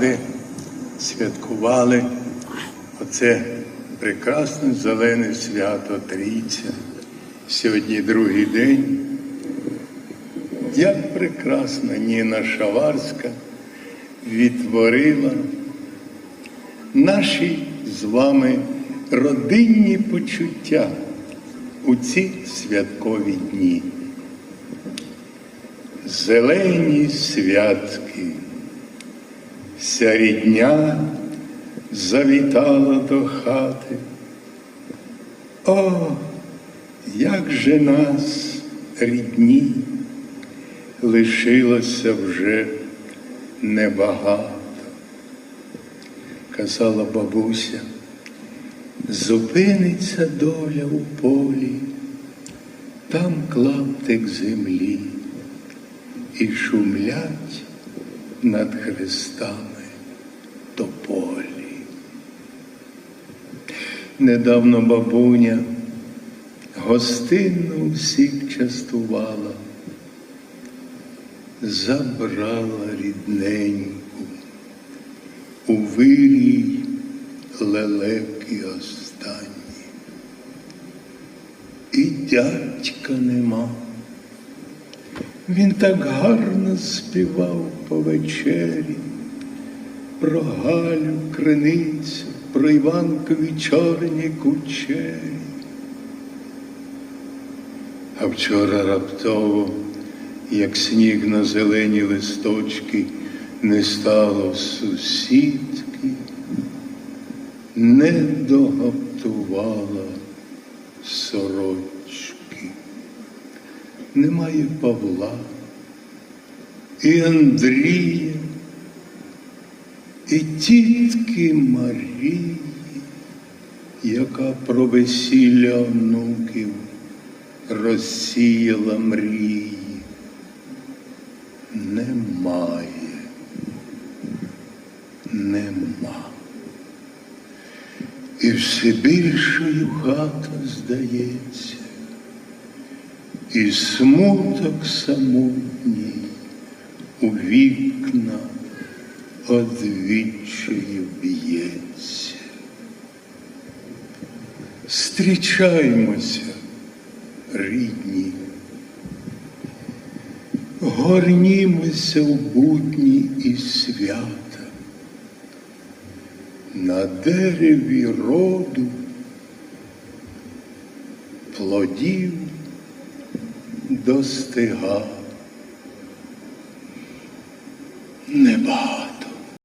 громади святкували оце прекрасне зелене свято Трійця. Сьогодні другий день. Як прекрасно Ніна Шаварська відтворила наші з вами родинні почуття у ці святкові дні. Зелені святки, вся рідня завітала до хати. О, як же нас, рідні, лишилося вже небагато. Казала бабуся, зупиниться доля у полі, там клаптик землі і шумлять над хрестами тополі. Недавно бабуня гостинно всіх частувала, забрала рідненьку у вирій лелеки останні. І дядька нема. Він так гарно співав по вечері про Галю криницю, про Іванкові чорні кучері. А вчора раптово, як сніг на зелені листочки, не стало сусідки, не догаптувала сорочки. Немає Павла і Андрія, і тітки Марії, яка про весілля онуків розсіяла мрії. Немає, нема. І все більшою хата здається, і смуток самотній у вікна одвічою б'ється. Зустрічаймося, рідні, горнімося в будні і свята. На дереві роду плодів достига